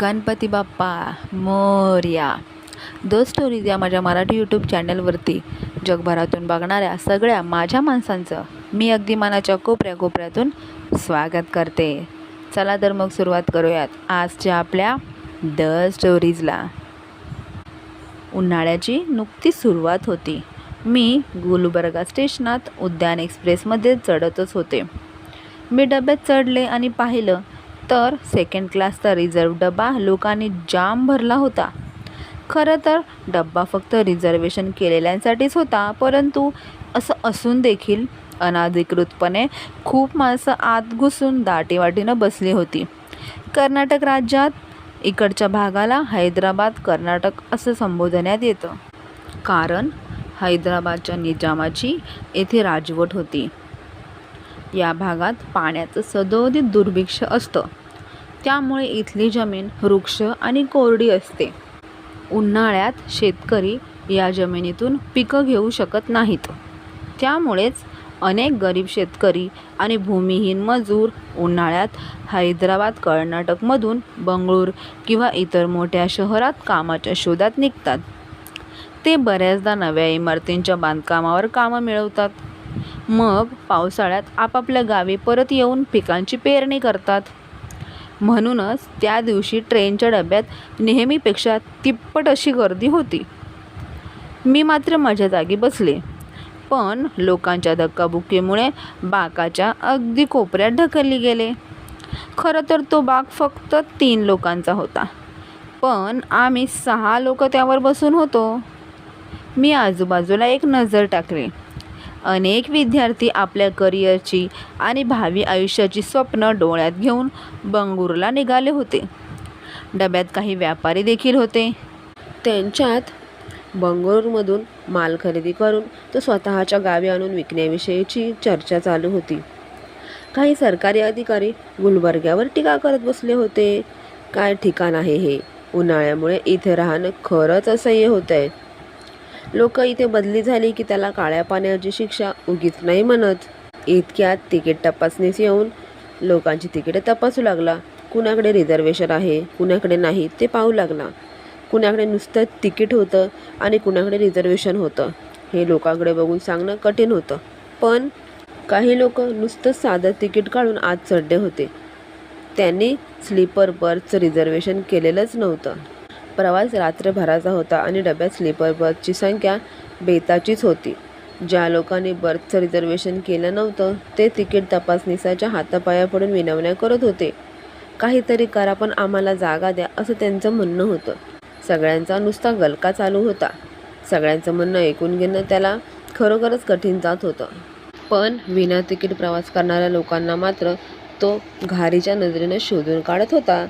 Ganpati Bappa Morya. The stories या माझ्या Marathi YouTube चॅनलवरती जगभरातून बघणाऱ्या सगळ्या माझ्या माणसांचं मी अगदी मनाच्या कोपऱ्या कोपऱ्यातून स्वागत करते. चला तर मग सुरुवात करूयात आजच्या आपल्या द स्टोरीजला उन्हाळ्याची नुकतीच सुरुवात होती. मी गुलबर्गा स्टेशनात उद्यान एक्सप्रेसमध्ये चढतच होते. मी डब्यात चढले आणि पाहिलं तर सेकंड क्लासचा रिझर्व डबा लोकांनी जाम भरला होता. खरं तर डब्बा फक्त रिझर्वेशन केलेल्यांसाठीच होता परंतु असं असून देखील अनाधिकृतपणे खूप माणसं आत घुसून दाटीवाटीनं बसली होती. कर्नाटक राज्यात इकडच्या भागाला हैदराबाद कर्नाटक असं संबोधण्यात येतं. कारण हैदराबादच्या निजामाची येथे राजवट होती. या भागात पाण्याचं सदोदित दुर्भिक्ष असतं. त्यामुळे इथली जमीन वृक्ष आणि कोरडी असते. उन्हाळ्यात शेतकरी या जमिनीतून पिकं घेऊ शकत नाहीत. त्यामुळेच अनेक गरीब शेतकरी आणि भूमिहीन मजूर उन्हाळ्यात हैदराबाद कर्नाटकमधून बंगळूर किंवा इतर मोठ्या शहरात कामाच्या शोधात निघतात. ते बऱ्याचदा नव्या इमारतींच्या बांधकामावर कामं मिळवतात. मग पावसाळ्यात आपापल्या गावी परत येऊन पिकांची पेरणी करतात. म्हणूनच त्या दिवशी ट्रेनच्या डब्यात नेहमीपेक्षा तिप्पट अशी गर्दी होती. मी मात्र माझ्या जागी बसले. पण लोकांच्या धक्काबुक्कीमुळे बाकाच्या अगदी कोपऱ्यात ढकलली गेले. खरं तर तो बाग फक्त तीन लोकांचा होता. पण आम्ही सहा लोक त्यावर बसून होतो. मी आजूबाजूला एक नजर टाकली. अनेक विद्यार्थी आपल्या करिअरची आणि भावी आयुष्याची स्वप्न डोळ्यात घेऊन बंगळूरला निघाले होते. डब्यात काही व्यापारी देखील होते. त्यांच्यात बंगळूरमधून माल खरेदी करून तो स्वतःच्या गावी आणून विकण्याविषयीची चर्चा चालू होती. काही सरकारी अधिकारी गुलबर्ग्यावर टीका करत बसले होते. काय ठिकाण आहे हे? उन्हाळ्यामुळे इथे राहणं खरंच असह्य होतं आहे लोक इथे बदली झाली की त्याला काळ्या पाण्याची शिक्षा उगीच नाही म्हणत. इतक्यात तिकीट तपासणीस येऊन लोकांची तिकीटे तपासू लागला. कुणाकडे रिझर्वेशन आहे कुणाकडे नाही ते पाहू लागला. कुणाकडे नुसतं तिकीट होतं आणि कुणाकडे रिझर्वेशन होतं हे लोकांकडे बघून सांगणं कठीण होतं. पण काही लोक नुसतं साधं तिकीट काढून आत चढले होते. त्यांनी स्लीपर बर्थचं रिझर्वेशन केलेलंच नव्हतं. प्रवास रात्रभराचा होता आणि डब्यात स्लीपर बर्थची संख्या बेताचीच होती. ज्या लोकांनी बर्थचं रिझर्वेशन केलं नव्हतं ते तिकीट तपासणीसाच्या हातापाया पडून विनवण्या करत होते. काहीतरी करा पण आम्हाला जागा द्या असं त्यांचं म्हणणं होतं. सगळ्यांचा नुसता गलका चालू होता. सगळ्यांचं म्हणणं ऐकून घेणं त्याला खरोखरच कठीण जात होतं. पण विना तिकीट प्रवास करणाऱ्या लोकांना मात्र तो घारीच्या नजरेनं शोधून काढत होता.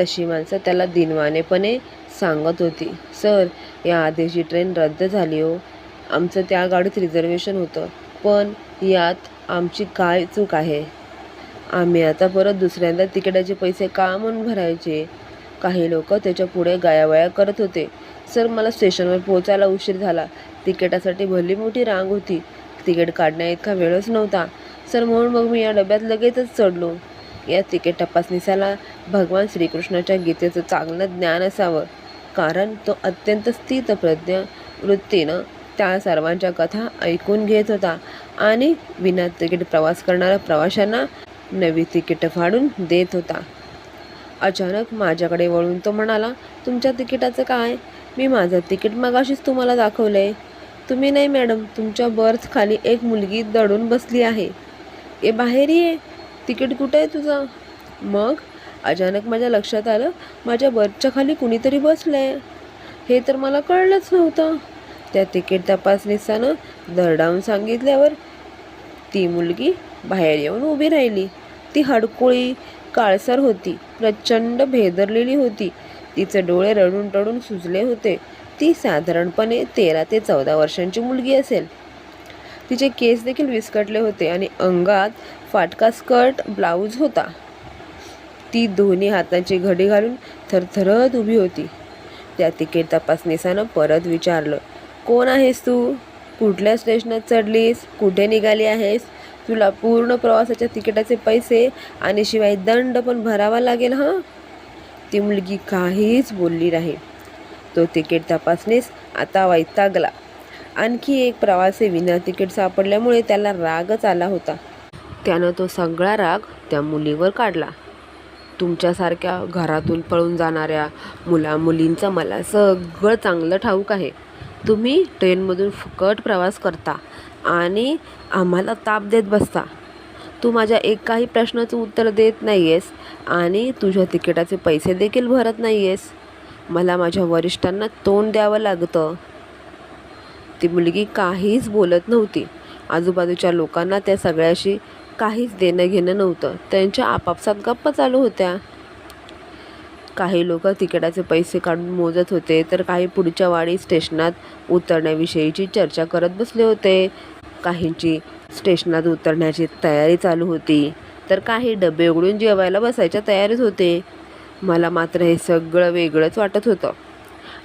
तशी माणसं त्याला दिनवानेपणे सांगत होती. सर या आधीची ट्रेन रद्द झाली हो. आमचं त्या गाडीत रिझर्वेशन होतं. पण यात आमची काय चूक आहे? आम्ही आता परत दुसऱ्यांदा तिकिटाचे पैसे का म्हणून भरायचे? काही लोक त्याच्या पुढे गायावाया करत होते. सर मला स्टेशनवर पोहोचायला उशीर झाला. तिकिटासाठी भली मोठी रांग होती. तिकीट काढण्या इतका वेळच नव्हता. सर म्हणून मग मी या डब्यात लगेचच चढलो. या तिकीट तपासणीसाला भगवान श्रीकृष्णाच्या गीतेचं चांगलं ज्ञान असावं. कारण तो अत्यंत स्थितप्रज्ञ वृत्तीनं त्या सर्वांच्या कथा ऐकून घेत होता. आणि विना तिकीट प्रवास करणाऱ्या प्रवाशांना नवी तिकीटं फाडून देत होता. अचानक माझ्याकडे वळून तो म्हणाला तुमच्या तिकिटाचं काय? मी माझं तिकीट मगाशीच तुम्हाला दाखवलं आहे तुम्ही नाही मॅडम तुमच्या बर्थ खाली एक मुलगी दडून बसली आहे. ए बाहेर ये. तिकीट कुठं आहे तुझं? मग? अचानक माझ्या लक्षात आलं माझ्या बर्थच्या खाली कुणीतरी बसलं आहे हे तर मला कळलंच नव्हतं. त्या तिकीट तपासणीसानं धरडावून सांगितल्यावर ती मुलगी बाहेर येऊन उभी राहिली. ती हडकोळी काळसर होती प्रचंड भेदरलेली होती. तिचे डोळे रडून रडून सुजले होते. ती साधारणपणे तेरा ते चौदा वर्षांची मुलगी असेल. तिचे केस देखील विस्कटले होते आणि अंगात फाटका स्कर्ट ब्लाऊज होता. ती दोन्ही हाताची घडी घालून थरथरत उभी होती. त्या तिकीट तपासणीसानं परत विचारलं कोण आहेस तू? कुठल्या स्टेशनात चढलीस? कुठे निघाली आहेस? तुला पूर्ण प्रवासाच्या तिकिटाचे पैसे आणि शिवाय दंड पण भरावा लागेल हां? ती मुलगी काहीच बोलली नाही. तो तिकीट तपासणीस आता वैतागला. आणखी एक प्रवासी विना तिकीट सापडल्यामुळे त्याला रागच आला होता. त्यानं तो सगळा राग त्या मुलीवर काढला. तुमच्यासारख्या घरातून पळून जाणाऱ्या मुला मुलींचं मला सगळं चांगलं ठाऊक आहे. तुम्ही ट्रेनमधून फुकट प्रवास करता आणि आम्हाला ताप देत बसता. तू माझ्या एकाही प्रश्नाचं उत्तर देत नाही आहेस आणि तुझ्या तिकिटाचे पैसे देखील भरत नाही आहेस मला माझ्या वरिष्ठांना तोंड द्यावं लागतं. ती मुलगी काहीच बोलत नव्हती. आजूबाजूच्या लोकांना त्या सगळ्याशी काहीच देणं घेणं नव्हतं. त्यांच्या आपापसात गप्पा चालू होत्या. काही लोक तिकिटाचे पैसे काढून मोजत होते तर काही पुढच्या वाडी स्टेशनात उतरण्याविषयीची चर्चा करत बसले होते. काहींची स्टेशनात उतरण्याची तयारी चालू होती तर काही डबे उघडून जेवायला बसायच्या तयारीत होते. मला मात्र हे सगळं वेगळंच वाटत होतं.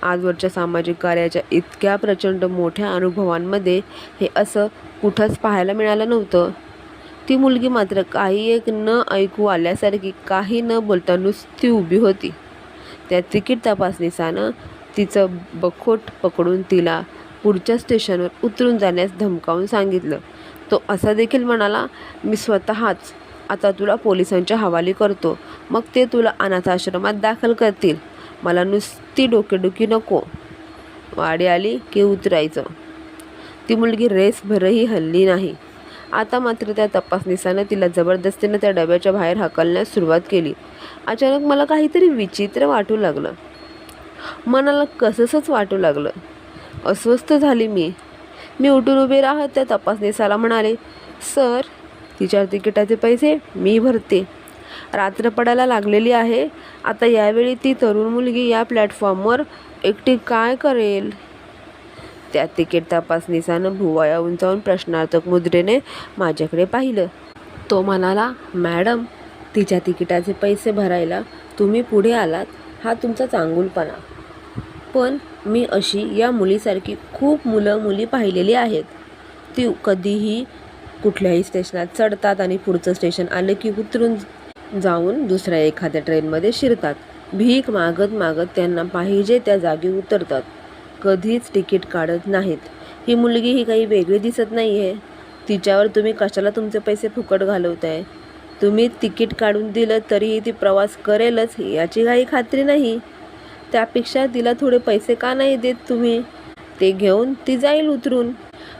आजवरच्या सामाजिक कार्याच्या इतक्या प्रचंड मोठ्या अनुभवांमध्ये हे असं कुठंच पाहायला मिळालं नव्हतं. ती मुलगी मात्र काही एक न ऐकू आल्यासारखी काही न बोलता नुसती उभी होती. त्या तिकीट तपासणीसानं तिचं बखोट पकडून तिला पुढच्या स्टेशनवर उतरून जाण्यास धमकावून सांगितलं. तो असा देखील म्हणाला मी स्वतःच आता तुला पोलिसांच्या हवाली करतो. मग ते तुला अनाथाश्रमात दाखल करतील. मला नुसती डोकेडुकी नको. वाडी आली की उतरायचं. ती मुलगी रेसभरही हल्ली नाही. आता मात्र त्या तपासनिसानं तिला जबरदस्तीनं त्या डब्याच्या बाहेर हाकलण्यास सुरुवात केली. अचानक मला काहीतरी विचित्र वाटू लागलं. मनाला कसंच वाटू लागलं. अस्वस्थ झाली मी. मी उठून उभे राहत त्या तपासनिसाला म्हणाले सर तिच्या तिकिटाचे पैसे मी भरते. रात्र पडायला लागलेली आहे. आता यावेळी ती तरुण मुलगी या प्लॅटफॉर्मवर एकटी काय करेल? त्या तिकीट तपासनिसानं भुवया उंचावून प्रश्नार्थक मुद्रेने माझ्याकडे पाहिलं. तो म्हणाला मॅडम तिच्या तिकिटाचे पैसे भरायला तुम्ही पुढे आलात. हा तुमचा चांगुलपणा. पण मी अशी या मुलीसारखी खूप मुलं मुली पाहिलेली आहेत. ती कधीही कुठल्याही स्टेशनात चढतात आणि पुढचं स्टेशन आलं की उतरून जाऊन दुसऱ्या एखाद्या ट्रेनमध्ये शिरतात. भीक मागत मागत त्यांना पाहिजे त्या जागी उतरतात. कधीच तिकीट काढत नाहीत. ही मुलगी ही काही वेगळी दिसत नाही आहे तिच्यावर तुम्ही कशाला तुमचे पैसे फुकट घालवताय? तुम्ही तिकीट काढून दिलं तरीही ती प्रवास करेलच याची काही खात्री नाही. त्यापेक्षा तिला थोडे पैसे का नाही देत तुम्ही? ते घेऊन ती जाईल उतरून.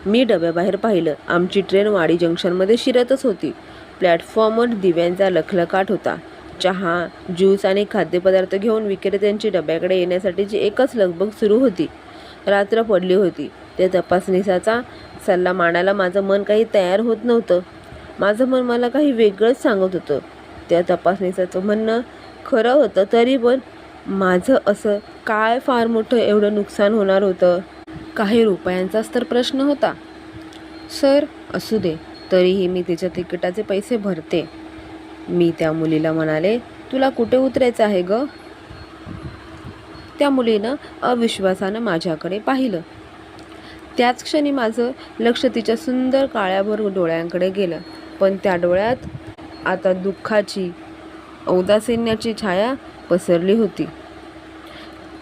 मी डब्याबाहेर पाहिलं. आमची ट्रेन वाडी जंक्शनमध्ये शिरतच होती. प्लॅटफॉर्मवर दिव्यांचा लखलखाट होता. चहा ज्यूस आणि खाद्यपदार्थ घेऊन विक्रेत्यांची डब्याकडे येण्यासाठीची एकच लगबग सुरू होती. रात्र पडली होती. त्या तपासणीचा सल्ला मांडायला माझं मन काही तयार होत नव्हतं. माझं मन मला काही वेगळंच सांगत होतं. त्या तपासणीसाचं म्हणणं खरं होतं तरी पण माझं असं काय फार मोठं एवढं नुकसान होणार होतं? काही रुपयांचाच तर प्रश्न होता. सर असू दे. तरीही मी तिच्या तिकिटाचे पैसे भरते. मी त्या मुलीला म्हणाले तुला कुठे उतरायचं आहे ग? त्या मुलीनं अविश्वासानं माझ्याकडे पाहिलं. त्याच क्षणी माझं लक्ष तिच्या सुंदर काळ्याभर डोळ्यांकडे गेलं. पण त्या डोळ्यात आता दुःखाची औदासिन्याची छाया पसरली होती.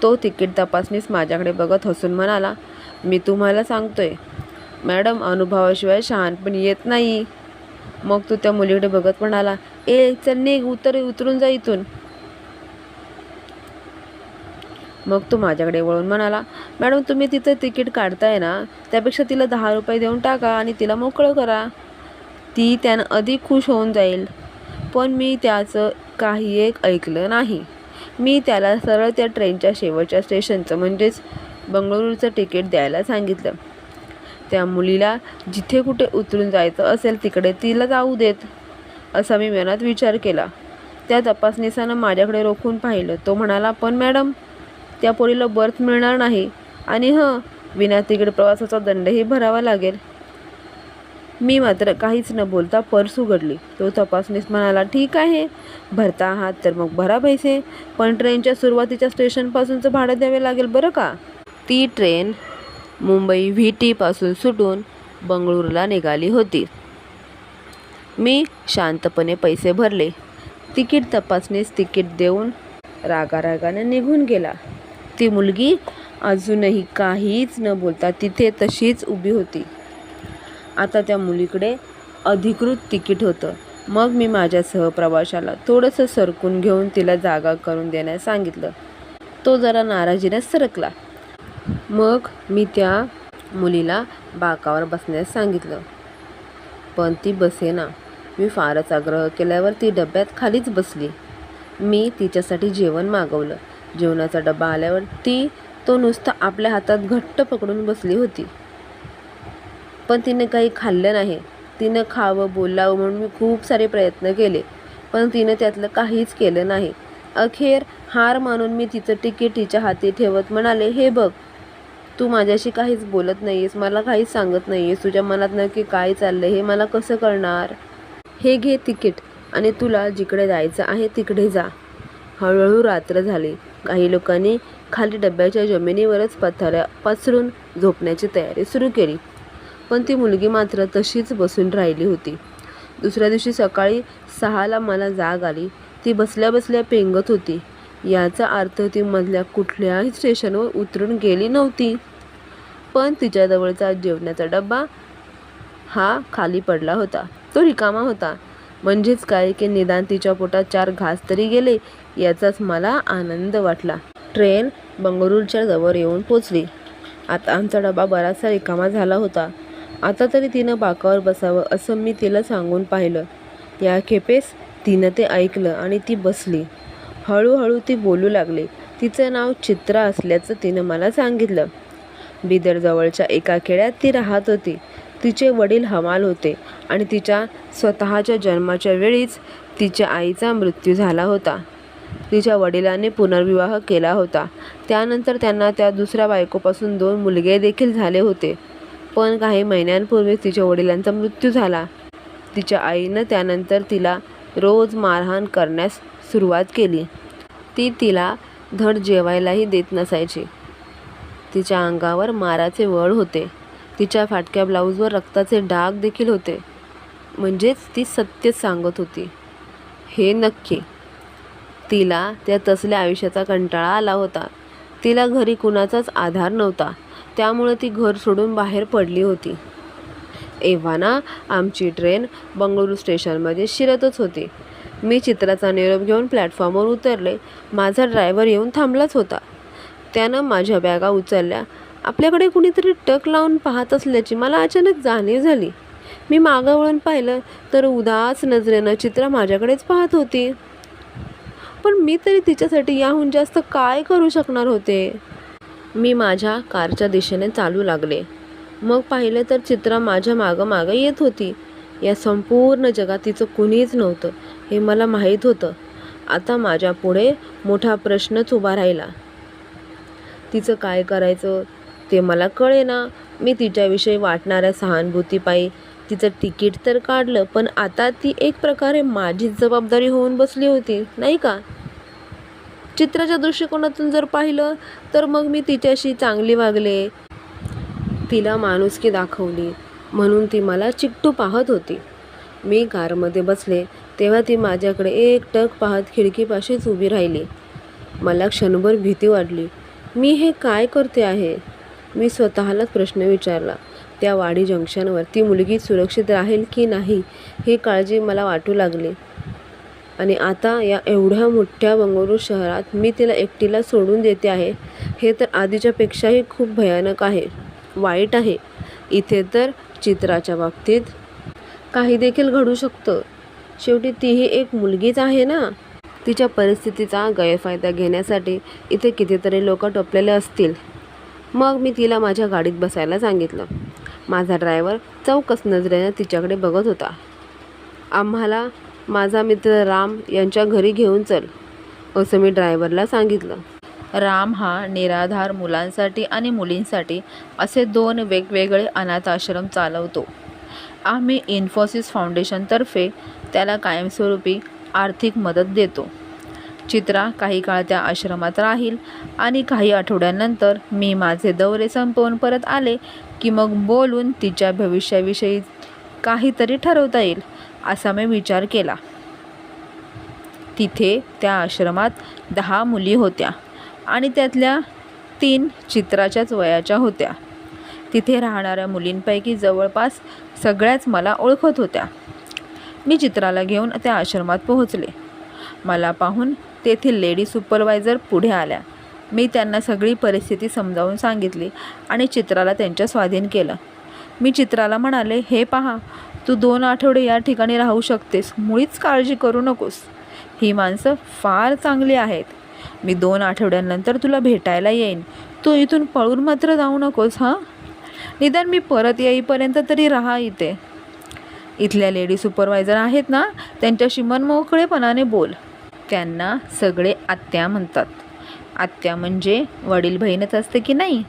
तो तिकीट तपासणीस माझ्याकडे बघत हसून म्हणाला मी तुम्हाला सांगतोय मॅडम अनुभवाशिवाय शहाणपण येत नाही. मग तो त्या मुलीकडे बघत म्हणाला ए चल निघ उतर उतरून जा इथून. मग तो माझ्याकडे वळून म्हणाला मॅडम तुम्ही तिथं तिकीट काढताय ना त्यापेक्षा तिला दहा रुपये देऊन टाका आणि तिला मोकळं करा. ती त्यानं अधिक खुश होऊन जाईल. पण मी त्याचं काही एक ऐकलं नाही. मी त्याला सरळ त्या ट्रेनच्या शेवटच्या स्टेशनचं म्हणजेच बंगळुरूचं तिकीट द्यायला सांगितलं. त्या मुलीला जिथे कुठे उतरून जायचं असेल तिकडे तिला जाऊ देत असा मी मनात विचार केला. त्या तपासणीसानं माझ्याकडे रोखून पाहिलं. तो म्हणाला पण मॅडम त्या पोरीला बर्थ मिळणार नाही आणि हं विना तिकीट प्रवासाचा दंडही भरावा लागेल. मी मात्र काहीच न बोलता पर्स उघडली. तो तपासणीस म्हणाला ठीक आहे भरता आहात तर मग भरा पैसे पण ट्रेनच्या सुरुवातीच्या स्टेशनपासूनचं भाडं द्यावे लागेल बरं का? ती ट्रेन मुंबई व्ही टीपासून सुटून बंगळुरूला निघाली होती. मी शांतपणे पैसे भरले. तिकीट तपासणीस तिकीट देऊन रागारागाने निघून गेला. ती मुलगी अजूनही काहीच न बोलता तिथे तशीच उभी होती. आता त्या मुलीकडे अधिकृत तिकीट होतं. मग मी माझ्या सहप्रवाशाला थोडंसं सरकून घेऊन तिला जागा करून देण्यास सांगितलं. तो जरा नाराजीने सरकला. मग मी त्या मुलीला बाकावर बसण्यास सांगितलं. पण ती बसेना. मी फारच आग्रह केल्यावर ती डब्यात खालीच बसली. मी तिच्यासाठी जेवण मागवलं. जेवणाचा डबा आल्यावर ती तो नुसता आपल्या हातात घट्ट पकडून बसली होती. पण तिने काही खाल्लं नाही. तिनं खावं बोलावं म्हणून मी खूप सारे प्रयत्न केले. पण तिनं त्यातलं काहीच केलं नाही. अखेर हार मानून मी तिचं तिकीट तिच्या हाती ठेवत म्हणाले हे बघ तू माझ्याशी काहीच बोलत नाही आहेस मला काहीच सांगत नाही आहेस तुझ्या मनात नक्की काय चाललंय हे मला कसं कळणार? हे घे तिकीट आणि तुला जिकडे जायचं आहे तिकडे जा. हळूहळू रात्र झाली. काही लोकांनी खाली डब्याच्या जमिनीवरच पथाऱ्या पसरून झोपण्याची तयारी सुरू केली. पण ती मुलगी मात्र तशीच बसून राहिली होती. दुसऱ्या दिवशी सकाळी सहाला मला जाग आली. ती बसल्या बसल्या पेंगत होती. याचा अर्थ ती मधल्या कुठल्याही स्टेशनवर उतरून गेली नव्हती. पण तिच्याजवळचा जेवणाचा डब्बा हा खाली पडला होता. तो रिकामा होता. म्हणजेच काय की निदान तिच्या पोटात चार घास तरी गेले याचाच मला आनंद वाटला. ट्रेन बंगळुरूच्या जवळ येऊन पोचली. आता आमचा डबा बराचसा रिकामा झाला होता. आता तरी तिनं बाकावर बसावं असं मी तिला सांगून पाहिलं. या खेपेस तिनं ते ऐकलं आणि ती बसली. हळूहळू ती बोलू लागली. तिचं नाव चित्रा असल्याचं तिनं मला सांगितलं. बिदरजवळच्या एका खेड्यात ती राहत होती. तिचे वडील हमाल होते आणि तिच्या स्वतःच्या जन्माच्या वेळीच तिच्या आईचा मृत्यू झाला होता. तिच्या वडिलांनी पुनर्विवाह केला होता. त्यानंतर त्यांना त्या दुसऱ्या बायकोपासून दोन मुलगे देखील झाले होते. पण काही महिन्यांपूर्वीच तिच्या वडिलांचा मृत्यू झाला. तिच्या आईनं त्यानंतर तिला रोज मारहाण करण्यास सुरुवात केली. ती तिला धड जेवायलाही देत नसायची. तिच्या अंगावर माराचे वळ होते. तिच्या फाटक्या ब्लाऊजवर रक्ताचे डाग देखील होते. म्हणजेच ती सत्य सांगत होती. हे नक्की. तिला त्या तसल्या आयुष्याचा कंटाळा आला होता. तिला घरी कुणाचाच आधार नव्हता. त्यामुळे ती घर सोडून बाहेर पडली होती. एव्हाना आमची ट्रेन बंगळुरू स्टेशनमध्ये शिरतच होती. मी चित्राचा निरोप घेऊन प्लॅटफॉर्मवर उतरले. माझा ड्रायव्हर येऊन थांबलाच होता. त्यानं माझ्या बॅगा उचलल्या. आपल्याकडे कुणीतरी टक लावून पाहत असल्याची मला अचानक जाणीव झाली. मी मागं वळून पाहिलं तर उदास नजरेनं चित्रा माझ्याकडेच पाहत होती. पण मी तरी तिच्यासाठी याहून जास्त काय करू शकणार होते? मी माझ्या कारच्या दिशेने चालू लागले. मग पाहिलं तर चित्रा माझ्या मागं मागं येत होती. या संपूर्ण जगात तिचं कुणीच नव्हतं. हे मला माहीत होतं. आता माझ्या पुढे मोठा प्रश्नच उभा राहिला. तिचं काय करायचं ते मला कळेना. मी तिच्याविषयी वाटणाऱ्या सहानुभूतीपायी तिचं तिकीट तर काढलं पण आता ती एक प्रकारे माझीच जबाबदारी होऊन बसली होती नाही का? चित्राच्या दृष्टिकोनातून जर पाहिलं तर मग मी तिच्याशी चांगली वागले. तिला माणुसकी दाखवली म्हणून ती मला चिकटू पाहत होती. मी कारमध्ये बसले तेव्हा ती माझ्याकडे एकटक पाहत खिडकीपाशीच उभी राहिली. मला क्षणभर भीती वाटली. मी हे काय करते आहे? मी स्वतःलाच प्रश्न विचारला. त्या वाडी जंक्शनवर ती मुलगी सुरक्षित राहील की नाही ही काळजी मला वाटू लागली. आणि आता या एवढ्या मोठ्या बंगळुरू शहरात मी तिला एकटीला सोडून देते आहे हे तर आधीच्यापेक्षाही खूप भयानक आहे. वाईट आहे. इथे तर चित्राच्या बाबतीत काही देखील घडू शकतं. शेवटी तीही एक मुलगीच आहे ना? तिच्या परिस्थितीचा गैरफायदा घेण्यासाठी इथे कितीतरी लोक टोपलेले असतील. मग मी तिला माझ्या गाडीत बसायला सांगितलं. माझा ड्रायव्हर चौकस नजरेनं तिच्याकडे बघत होता. आम्हाला माझा मित्र राम यांच्या घरी घेऊन चल असं मी ड्रायव्हरला सांगितलं. राम हा निराधार मुलांसाठी आणि मुलींसाठी असे दोन वेगवेगळे अनाथ आश्रम चालवतो. आम्ही इन्फोसिस फाउंडेशनतर्फे त्याला कायमस्वरूपी आर्थिक मदत देतो. चित्रा काही काळ त्या आश्रमात राहील आणि काही आठवड्यांनंतर मी माझे दौरे संपवून परत आले की मग बोलून तिच्या भविष्याविषयी काहीतरी ठरवता येईल असा मी विचार केला. तिथे त्या आश्रमात दहा मुली होत्या आणि त्यातल्या तीन चित्राच्याच वयाच्या होत्या. तिथे राहणाऱ्या मुलींपैकी जवळपास सगळ्याच मला ओळखत होत्या. मी चित्राला घेऊन त्या आश्रमात पोहोचले. मला पाहून तेथील लेडी सुपरवायझर पुढे आल्या. मी त्यांना सगळी परिस्थिती समजावून सांगितली आणि चित्राला त्यांच्या स्वाधीन केलं. मी चित्राला म्हणाले हे पहा तू दोन आठवडे या ठिकाणी राहू शकतेस. मुळीच काळजी करू नकोस. ही माणसं फार चांगली आहेत. मी दोन आठवड्यांनंतर तुला भेटायला येईन. तू इथून पळून मात्र जाऊ नकोस हां? निदान मी परत येईपर्यंत तरी राहा इथे. इथल्या लेडी सुपरवायझर आहेत ना त्यांच्याशी मनमोकळेपणाने बोल. त्यांना सगळे आत्या म्हणतात. आत्या म्हणजे वडील बहीणच असते की नाही?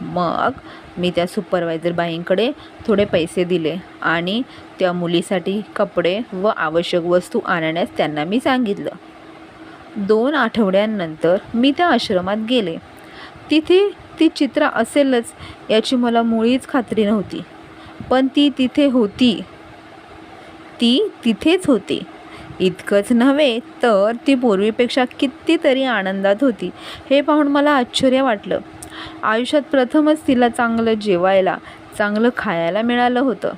मग मी त्या सुपरवायझर बाईंकडे थोडे पैसे दिले आणि त्या मुलीसाठी कपडे व आवश्यक वस्तू आणण्यास त्यांना मी सांगितलं. दोन आठवड्यांनंतर मी त्या आश्रमात गेले. तिथे ती चित्र असेलच याची मला मुळीच खात्री नव्हती. पण ती तिथे होती. ती तिथेच होती. इतकंच नव्हे तर ती पूर्वीपेक्षा कितीतरी आनंदात होती. हे पाहून मला आश्चर्य वाटलं. आयुष्यात प्रथमच तिला चांगलं जेवायला चांगलं खायला मिळालं होतं.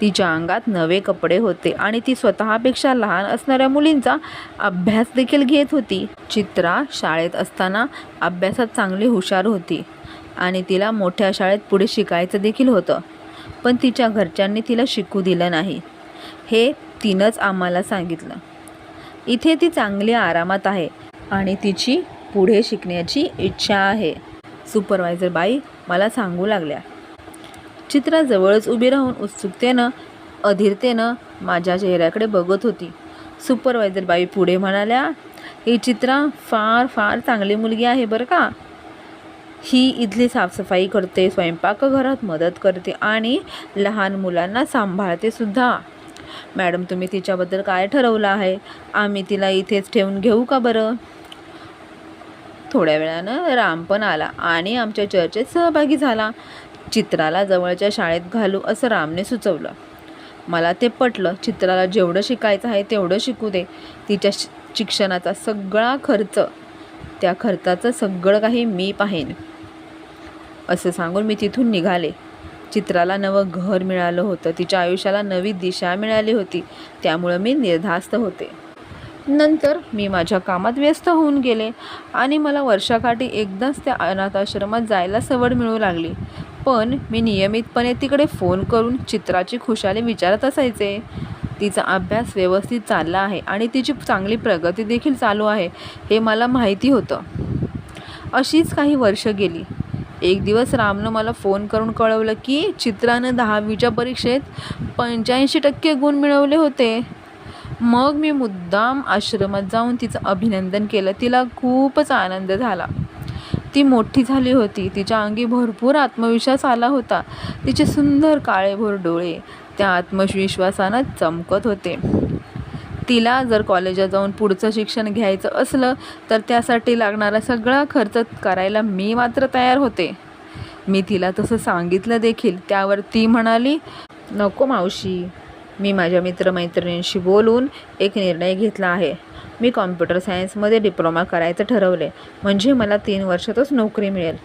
तिच्या अंगात नवे कपडे होते आणि ती स्वतःपेक्षा लहान असणाऱ्या मुलींचा अभ्यास देखील घेत होती. चित्रा शाळेत असताना अभ्यासात चांगली हुशार होती. आणि तिला मोठ्या शाळेत पुढे शिकायचं देखील होतं. पण तिच्या घरच्यांनी तिला शिकू दिलं नाही. हे तिनंच आम्हाला सांगितलं. इथे ती चांगली आरामात आहे आणि तिची पुढे शिकण्याची इच्छा आहे. सुपरवायझर बाई मला सांगू लागल्या. चित्रा जवळच उभी राहून उत्सुकतेनं अधीरतेनं माझ्या चेहऱ्याकडे बघत होती. सुपरवायझर बाई पुढे म्हणाल्या ही चित्रा फार फार चांगली मुलगी आहे बरं का? ही इथली साफसफाई करते स्वयंपाकघरात मदत करते आणि लहान मुलांना सांभाळते सुद्धा. मॅडम तुम्ही तिच्याबद्दल काय ठरवलं आहे? आम्ही तिला इथेच ठेवून घेऊ का बरं? थोड्या वेळानं राम पण आला आणि आमच्या चर्चेत सहभागी झाला. चित्राला जवळच्या शाळेत घालू असं रामने सुचवलं. मला ते पटलं चित्राला जेवढं शिकायचं आहे तेवढं शिकू दे. तिच्या शि- शिक्षणाचा सगळा खर्च त्या खर्चाचं सगळं काही मी पाहेन. असं सांगून मी तिथून निघाले. चित्राला नवं घर मिळालं होतं. तिच्या आयुष्याला नवी दिशा मिळाली होती. त्यामुळं मी निर्धास्त होते. नंतर मी माझ्या कामात व्यस्त होऊन गेले आणि मला वर्षाकाठी एकदाच त्या अनाथाश्रमात जायला सवड मिळू लागली. पण मी नियमितपणे तिकडे फोन करून चित्राची खुशाली विचारत असायचे. तिचा अभ्यास व्यवस्थित चालला आहे आणि तिची चांगली प्रगती देखील चालू आहे हे मला माहिती होतं. अशीच काही वर्ष गेली. एक दिवस रामनं मला फोन करून कळवलं की चित्रानं दहावीच्या परीक्षेत पंच्याऐंशी टक्के गुण मिळवले होते. मग मी मुद्दाम आश्रमात जाऊन तिचं अभिनंदन केलं. तिला खूपच आनंद झाला. ती मोठी झाली होती. तिच्या अंगी भरपूर आत्मविश्वास आला होता. तिचे सुंदर काळेभोर डोळे त्या आत्मविश्वासानं चमकत होते. तिला जर कॉलेजात जाऊन पुढचं शिक्षण घ्यायचं असलं तर त्यासाठी लागणारा सगळा खर्च करायला मी मात्र तयार होते. मी तिला तसं सांगितलं देखील. त्यावर ती म्हणाली नको मावशी मी माझ्या मित्रमैत्रिणींशी बोलून एक निर्णय घेतला आहे. मी कॉम्प्युटर सायन्समध्ये डिप्लोमा करायचं ठरवले म्हणजे मला तीन वर्षातच नोकरी मिळेल.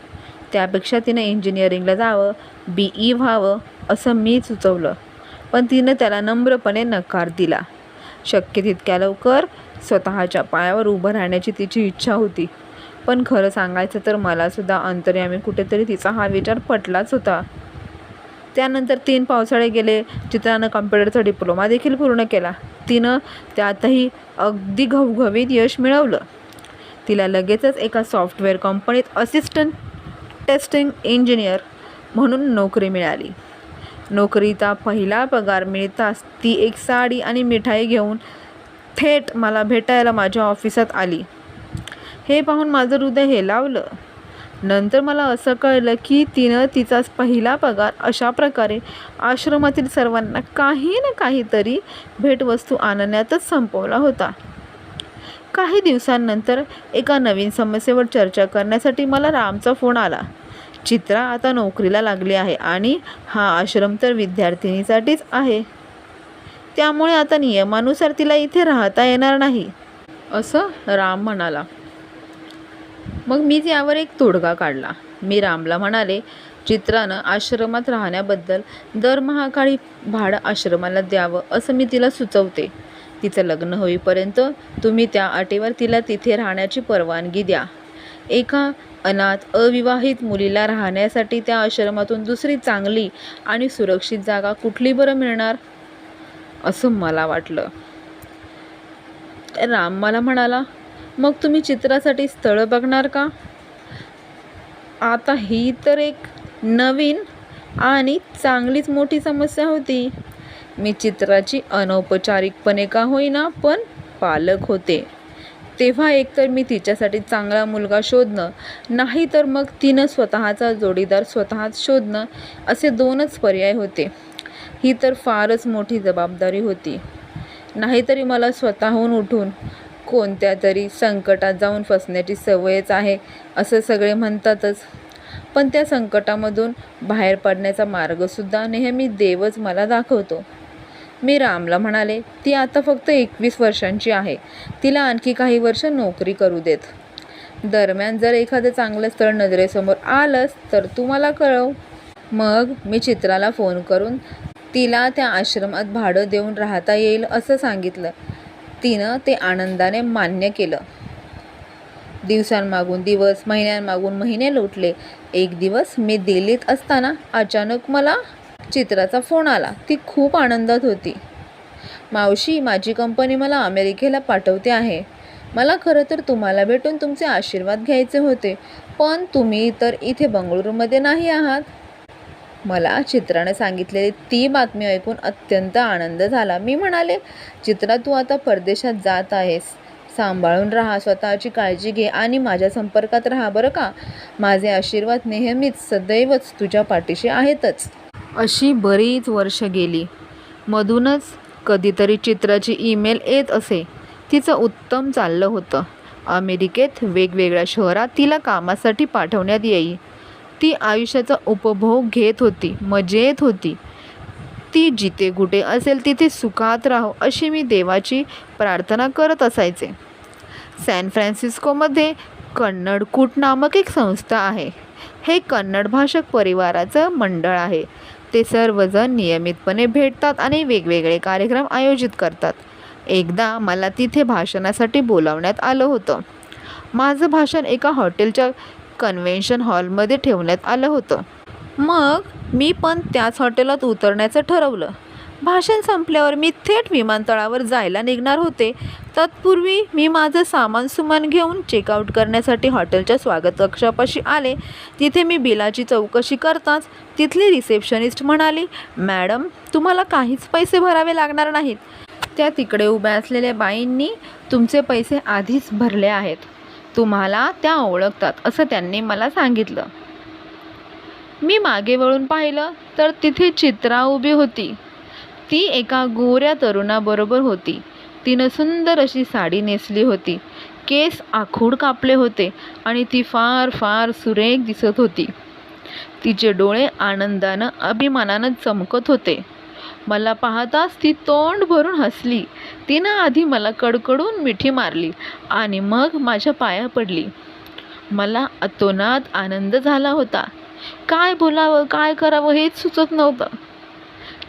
त्यापेक्षा तिनं इंजिनिअरिंगला जावं बी ई व्हावं असं मी सुचवलं. पण तिनं त्याला नम्रपणे नकार दिला. शक्य तितक्या लवकर स्वतःच्या पायावर उभं राहण्याची तिची इच्छा होती. पण खरं सांगायचं तर मलासुद्धा अंतर्यामी कुठेतरी तिचा हा विचार पटलाच होता. त्यानंतर तीन पावसाळे गेले चित्रानं कम्प्युटरचा डिप्लोमा देखील पूर्ण केला. तिनं त्यातही अगदी घवघवीत यश मिळवलं. तिला लगेचच एका सॉफ्टवेअर कंपनीत असिस्टंट टेस्टिंग इंजिनियर म्हणून नोकरी मिळाली. नोकरीचा पहिला पगार मिळताच ती एक साडी आणि मिठाई घेऊन थेट मला भेटायला माझ्या ऑफिसात आली. हे पाहून माझं हृदय हेलावलं नंतर मला असं कळलं की तिनं तिचाच पहिला पगार अशा प्रकारे आश्रमातील सर्वांना काही ना काहीतरी भेटवस्तू आणण्यातच संपवला होता. काही दिवसांनंतर एका नवीन समस्येवर चर्चा करण्यासाठी मला रामचा फोन आला. चित्रा आता नोकरीला लागली आहे आणि हा आश्रम तर विद्यार्थिनीसाठीच आहे. त्यामुळे आता नियमानुसार तिला इथे राहता येणार नाही असं राम म्हणाला. मग मीच यावर एक तोडगा काढला. मी रामला म्हणाले चित्रानं आश्रमात राहण्याबद्दल दरमहाकाळी भाडं आश्रमाला द्यावं असं मी तिला सुचवते. तिचं लग्न होईपर्यंत तुम्ही त्या अटीवर तिला तिथे राहण्याची परवानगी द्या. एका अनाथ अविवाहित मुलीला राहण्यासाठी त्या आश्रमातून दुसरी चांगली आणि सुरक्षित जागा कुठली बरं मिळणार? असं मला वाटलं. राम मला म्हणाला मग तुम्ही चित्रासाठी स्थळं बघणार का? आता ही तर एक नवीन आणि चांगलीच मोठी समस्या होती. मी चित्राची अनौपचारिकपणे का होईना पण पालक होते. तेव्हा एकतर मी तिच्यासाठी चांगला मुलगा शोधणं नाही तर मग तिनं स्वतःचा जोडीदार स्वतःच शोधणं असे दोनच पर्याय होते. ही तर फारच मोठी जबाबदारी होती. नाहीतरी मला स्वतःहून उठून कोणत्या तरी संकटात जाऊन फसण्याची सवयच आहे असं सगळे म्हणतातच. पण त्या संकटामधून बाहेर पडण्याचा मार्गसुद्धा नेहमी देवच मला दाखवतो. मी रामला म्हणाले ती आता फक्त एकवीस वर्षांची आहे. तिला आणखी काही वर्ष नोकरी करू देत. दरम्यान जर एखादं चांगलं स्थळ नजरेसमोर आलंच तर तू मला कळव. मग मी चित्राला फोन करून तिला त्या आश्रमात भाडं देऊन राहता येईल असं सांगितलं. तिनं ते आनंदाने मान्य केलं. दिवसांमागून दिवस महिन्यांमागून महिने लोटले. एक दिवस मी दिल्लीत असताना अचानक मला चित्राचा फोन आला. ती खूप आनंदात होती. मावशी माझी कंपनी मला अमेरिकेला पाठवते आहे. मला खरं तर तुम्हाला भेटून तुमचे आशीर्वाद घ्यायचे होते पण तुम्ही तर इथे बंगळुरूमध्ये नाही आहात. मला चित्राने सांगितलेली ती बातमी ऐकून अत्यंत आनंद झाला. मी म्हणाले चित्रा तू आता परदेशात जात आहेस. सांभाळून राहा स्वतःची काळजी घे आणि माझ्या संपर्कात राहा बरं का? माझे आशीर्वाद नेहमीच सदैवच तुझ्या पाठीशी आहेतच. अशी बरीच वर्ष गेली. मधूनच कधीतरी चित्राची ईमेल येत असे. तिचं उत्तम चाललं होतं. अमेरिकेत वेगवेगळ्या शहरात तिला कामासाठी पाठवण्यात येई. ती आयुष्याचा उपभोग घेत होती मजेत होती. ती जिथे कुठे असेल तिथे सुखात राहो अशी मी देवाची प्रार्थना करत असायचे. सॅन फ्रान्सिस्कोमध्ये कन्नडकूट नामक एक संस्था आहे. हे कन्नड भाषक परिवाराचं मंडळ आहे. ते सर्वजण नियमितपणे भेटतात आणि वेगवेगळे कार्यक्रम आयोजित करतात. एकदा मला तिथे भाषणासाठी बोलावण्यात आलं होतं. माझं भाषण एका हॉटेलच्या कन्व्हेन्शन हॉलमध्ये ठेवण्यात आलं होतं. मग मी पण त्याच हॉटेलात उतरण्याचं ठरवलं. भाषण संपल्यावर मी थेट विमानतळावर जायला निघणार होते. तत्पूर्वी मी माझं सामान सुमान घेऊन चेकआउट करण्यासाठी हॉटेलच्या स्वागत कक्षापाशी आले. तिथे मी बिलाची चौकशी करताच तिथली रिसेप्शनिस्ट म्हणाली मॅडम तुम्हाला काहीच पैसे भरावे लागणार नाहीत. त्या तिकडे उभ्या असलेल्या बाईंनी तुमचे पैसे आधीच भरले आहेत. तुम्हाला त्या ओळखतात असं त्यांनी मला सांगितलं. मी मागे वळून पाहिलं तर तिथे चित्रा उभी होती. ती एका गोऱ्या तरुणाबरोबर होती. तिनं सुंदर अशी साडी नेसली होती. केस आखूड कापले होते आणि ती फार फार सुरेख दिसत होती. तिचे डोळे आनंदानं अभिमानानं चमकत होते. मला पाहताच ती तोंड भरून हसली. तिनं आधी मला कडकडून मिठी मारली आणि मग माझ्या पाया पडली. मला अतोनात आनंद झाला होता. काय बोलावं काय करावं हेच सुचत नव्हतं.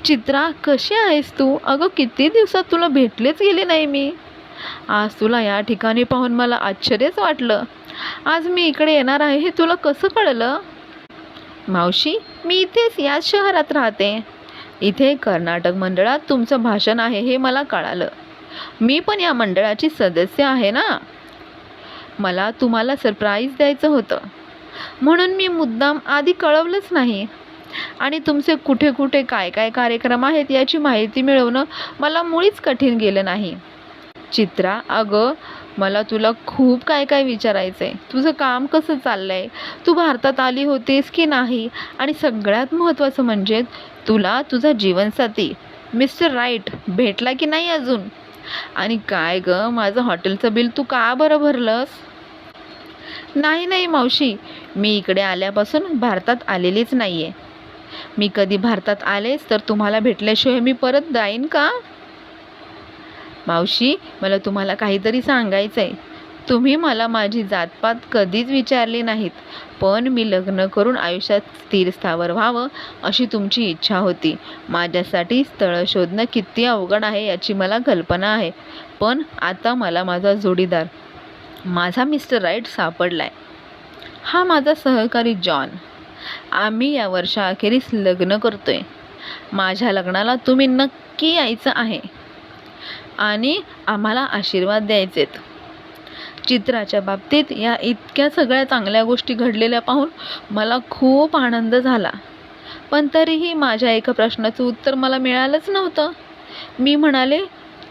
चित्रा कशी आहेस तू? अगं किती दिवसात तुला भेटलेच गेले नाही मी. आज तुला या ठिकाणी पाहून मला आश्चर्यच वाटलं. आज मी इकडे येणार आहे हे तुला कसं कळलं? मावशी मी इथेच याच शहरात राहते. इथे कर्नाटक मंडळात तुमचं भाषण आहे हे मला कळालं. मी पण या मंडळाची सदस्य आहे ना? मला तुम्हाला सरप्राईज द्यायचं होतं. म्हणून मी मुद्दाम आधी कळवलंच नाही. आणि तुमचे कुठे कुठे काय काय कार्यक्रम आहेत याची माहिती मिळवणं मला मुळीच कठीण गेलं नाही. चित्रा अगं मला तुला खूप काय काय विचारायचं आहे तुझं काम कसं चाललं आहे तू भारतात आली होतीस की नाही? आणि सगळ्यात महत्त्वाचं म्हणजे तुला तुझा जीवनसाथी मिस्टर राईट भेटला की नाही अजून? आणि काय गं माझं हॉटेलचं बिल तू का बरं भरलंस? नाही नाही मावशी. मी इकडे आल्यापासून भारतात आलेलीच नाही आहे मी कधी भारतात आलेच तर तुम्हाला भेटल्याशिवाय मी परत जाईन का? मावशी मला तुम्हाला काहीतरी सांगायचं आहे तुम्ही मला माझी जातपात कधीच विचारली नाहीत पण मी लग्न करून आयुष्यात स्थिर स्थावर व्हावं अशी तुमची इच्छा होती. माझ्यासाठी स्थळं शोधणं किती अवघड आहे याची मला कल्पना आहे पण आता मला माझा जोडीदार माझा मिस्टर राईट सापडला आहे हा माझा सहकारी जॉन. आम्ही या वर्षाअखेरीस लग्न करतो आहे माझ्या लग्नाला तुम्ही नक्की यायचं आहे. आणि आम्हाला आशीर्वाद द्यायचेत. चित्राच्या बाबतीत या इतक्या सगळ्या चांगल्या गोष्टी घडलेल्या पाहून मला खूप आनंद झाला. पण तरीही माझ्या एका प्रश्नाचं उत्तर मला मिळालंच नव्हतं. मी म्हणाले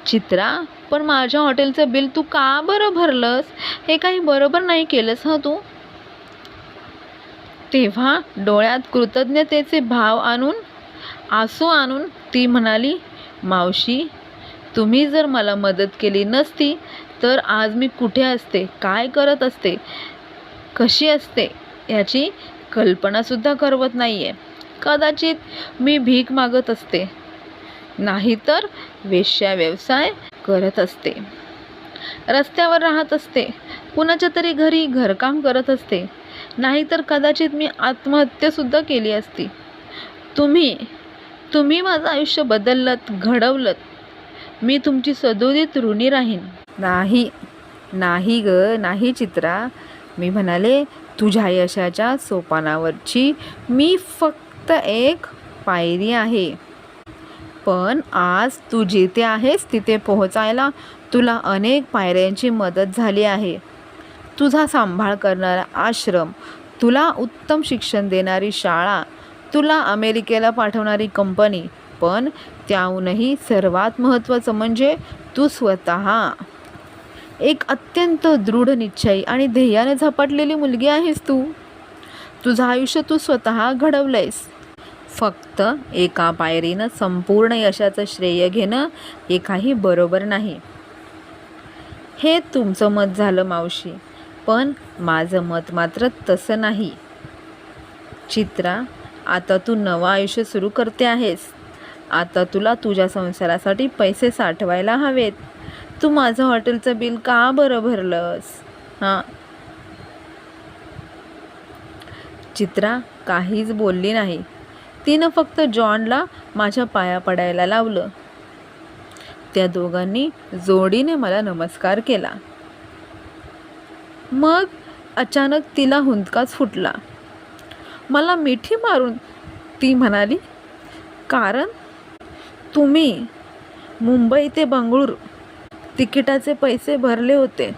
चित्रा पण माझ्या हॉटेलचं बिल तू का बरं भरलंस? हे काही बरोबर नाही केलंस हं तू? तेव्हा डोळ्यात कृतज्ञतेचे भाव आणून आसू आणून ती म्हणाली मावशी तुम्ही जर मला मदत केली नसती तर आज मी कुठे असते? काय करत असते? कशी असते? याची कल्पनासुद्धा करवत नाही आहे कदाचित मी भीक मागत असते. नाहीतर वेश्या व्यवसाय करत असते. रस्त्यावर राहत असते. कुणाच्या तरी घरी घरकाम करत असते. नाहीतर कदाचित मी आत्महत्यासुद्धा केली असती. तुम्ही तुम्ही माझं आयुष्य बदललत घडवलत. मी तुमची सदोदित ऋणी राहीन. नाही नाही ग नाही चित्रा. मी म्हणाले तुझ्या यशाच्या सोपानावरची मी फक्त एक पायरी आहे. पण आज तू जिथे आहेस तिथे पोहोचायला तुला अनेक पायऱ्यांची मदत झाली आहे. तुझा सांभाळ करणारा आश्रम तुला उत्तम शिक्षण देणारी शाळा तुला अमेरिकेला पाठवणारी कंपनी पण त्याहूनही सर्वात महत्त्वाचं म्हणजे तू स्वतः. एक अत्यंत दृढ निश्चयी आणि ध्येयाने झपाटलेली मुलगी आहेस तू. तुझं आयुष्य तू स्वतः घडवलंयस. फक्त एका पायरीनं संपूर्ण यशाचं श्रेय घेणं हे काही बरोबर नाही. हे तुमचं मत झालं मावशी. पण माझं मत मात्र तसं नाही. चित्रा आता तू नवं आयुष्य सुरू करते आहेस. आता तुला तुझ्या संसारासाठी पैसे साठवायला हवेत. तू माझं हॉटेलचं बिल का बरं भरलंस? हां. चित्रा काहीच बोलली नाही. तिनं फक्त जॉनला माझ्या पाया पडायला लावलं. त्या दोघांनी जोडीने मला नमस्कार केला. मग अचानक तिला हुंदकाच फुटला. मला मिठी मारून ती म्हणाली कारण तुम्ही मुंबई ते बंगळूर तिकिटाचे पैसे भरले होते.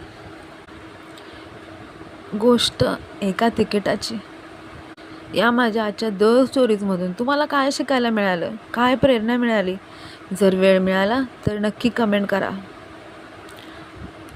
गोष्ट एका तिकिटाची. या माझ्या आजच्या द स्टोरीजमधून तुम्हाला काय शिकायला मिळालं? काय प्रेरणा मिळाली? जर वेळ मिळाला तर नक्की कमेंट करा.